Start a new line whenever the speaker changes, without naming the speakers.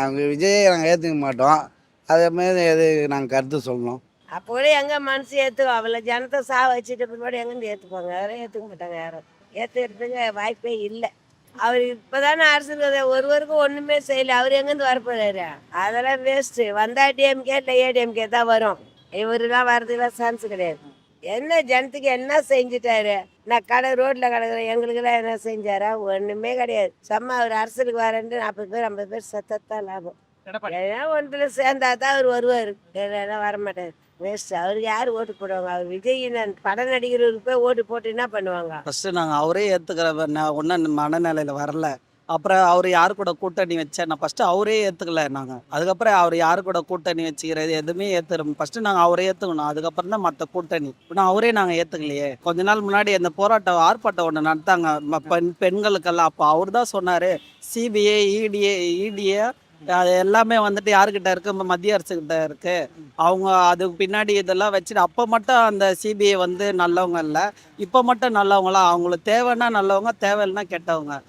அவங்க விஜயை நாங்கள் ஏற்றுக்க மாட்டோம். அதே மாதிரி எது நாங்கள் கருத்து சொல்லணும்.
அப்போ கூட எங்கள் மனசு ஏற்றுக்கும் அவ்வளோ ஜனத்தை சா வச்சுட்டு பிற்பாடு எங்கேருந்து ஏற்றுப்பாங்க யாரும் ஏற்றுக்க மாட்டாங்க யாரும். ஏற்றுக்கிறதுக்கு வாய்ப்பே இல்லை. அவர் இப்போதானே அரசுக்கு ஒருவருக்கும் ஒன்றுமே செய்யல. அவர் எங்கேருந்து வரப்போறாரு அதெல்லாம் வேஸ்ட்டு வந்தா டிஎம்கே இல்லை ஏடிஎம்கே தான் வரும். இவருலாம் வர்றதுக்குலாம் சான்ஸ் கிடையாது. என்ன ஜனத்துக்கு என்ன செஞ்சுட்டாரு? நான் கடை ரோட்டில் கிடக்குறேன். எங்களுக்கெல்லாம் என்ன செஞ்சாரா? ஒன்றுமே கிடையாது. சும்மா அவர் அரசுக்கு வரேன்ட்டு நாற்பது பேர் ஐம்பது பேர் சத்தத்தான் லாபம். ஏன்னா ஒன்றில் சேர்ந்தா தான் அவர் வருவார். இல்லைன்னா வரமாட்டார். வேஸ்ட் அவருக்கு யார் ஓட்டு போடுவாங்க? அவர் விஜய் படம் நடிகருக்கு போய் ஓட்டு போட்டு என்ன பண்ணுவாங்க?
ஃபஸ்ட்டு நாங்கள் அவரே ஏற்றுக்கிற ஒன்றும் மனநிலையில் வரல. அப்புறம் அவர் யார் கூட கூட்டணி வச்சேன் நான் ஃபஸ்ட்டு அவரே ஏற்றுக்கல நாங்கள் அதுக்கப்புறம் அவர் யார் கூட கூட்டணி வச்சுக்கிறது எதுவுமே ஏற்றுறோம் ஃபஸ்ட்டு நாங்கள் அவரே ஏற்றுக்கணும் அதுக்கப்புறம் தான் மற்ற கூட்டணி. ஆனால் அவரே நாங்கள் ஏற்றுக்கலையே கொஞ்ச நாள் முன்னாடி அந்த போராட்டம் ஆர்ப்பாட்டம் ஒன்று நடத்தாங்க. ம- பெண் பெண்களுக்கெல்லாம். அப்போ அவர் தான் சொன்னார் சிபிஐ இடிஏ இடிஏ அது எல்லாமே வந்துட்டு யாருக்கிட்ட இருக்கு? மத்திய அரசு கிட்ட இருக்கு. அவங்க அதுக்கு பின்னாடி இதெல்லாம் வச்சுட்டு அப்போ மட்டும் அந்த சிபிஐ வந்து நல்லவங்க இல்லை. இப்போ மட்டும் நல்லவங்களா? அவங்களுக்கு தேவைன்னா நல்லவங்க தேவையில்லைன்னா கெட்டவங்க.